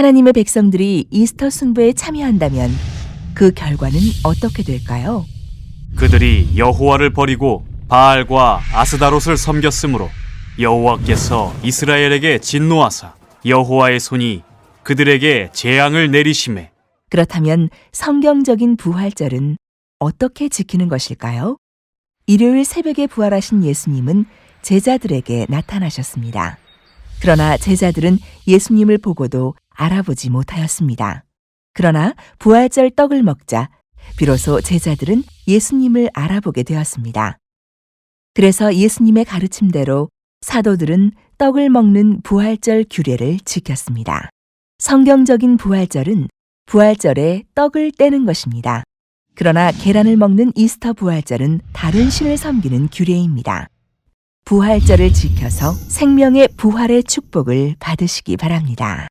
하나님의 백성들이 이스터 숭배에 참여한다면 그 결과는 어떻게 될까요? 그들이 여호와를 버리고 바알과 아스다롯을 섬겼으므로 여호와께서 이스라엘에게 진노하사 여호와의 손이 그들에게 재앙을 내리심에 그렇다면 성경적인 부활절은 어떻게 지키는 것일까요? 일요일 새벽에 부활하신 예수님은 제자들에게 나타나셨습니다. 그러나 제자들은 예수님을 보고도 알아보지 못하였습니다. 그러나 부활절 떡을 먹자 비로소 제자들은 예수님을 알아보게 되었습니다. 그래서 예수님의 가르침대로 사도들은 떡을 먹는 부활절 규례를 지켰습니다. 성경적인 부활절은 부활절에 떡을 떼는 것입니다. 그러나 계란을 먹는 이스터 부활절은 다른 신을 섬기는 규례입니다. 부활절을 지켜서 생명의 부활의 축복을 받으시기 바랍니다.